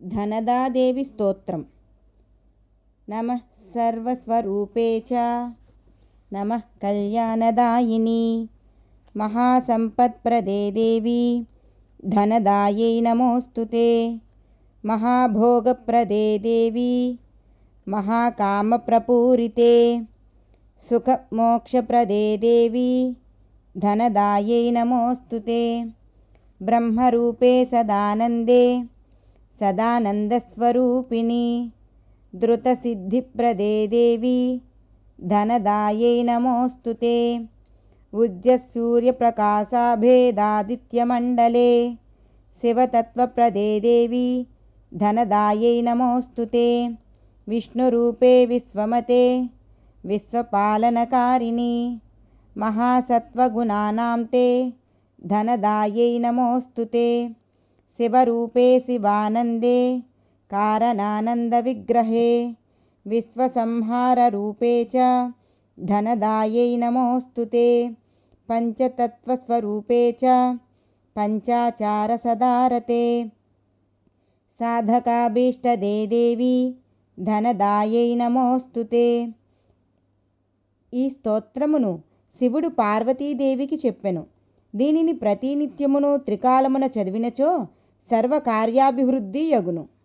ధనదాదేవి స్తోత్రం నమ సర్వస్వరూపే చ నమ కళ్యాణదాయిని మహాసంపత్ప్రదే దేవి ధనదాయై నమోऽस्तु ते महाभोगप्रदे देवी महाकामप्रपूरिते सुखमोक्षप्रदे देवी धनदायै नमोऽस्तु ते ब्रह्मरूपे सदानन्दे सदानन्दस्वरूपिणि। धृतसिद्धिप्रदे देवी। धनदायै नमोऽस्तु ते। उज्जसूर्यप्रकाशाभेदादित्यमण्डले शिवतत्त्वप्रदे देवी। धनदायै नमोऽस्तु ते। विष्णुरूपे विश्वमते। विश्वपालनकारिणि। महासत्त्वगुणानां ते। धनदायै नमोऽस्तु ते शिवरूपे शिवानन्दे कारणानन्दविग्रहे विश्वसंहाररूपे च धनदायै नमोऽस्तु ते पञ्चतत्त्वस्वरूपे च पञ्चाचारसदारते साधकाभीष्टदे देवी ధనదాయై నమోస్తుతే ఈ స్తోత్రమును శివుడు పార్వతీదేవికి చెప్పెను దీనిని ప్రతినిత్యమును త్రికాలమున చదివినచో సర్వకార్యాభివృద్ధి యగును.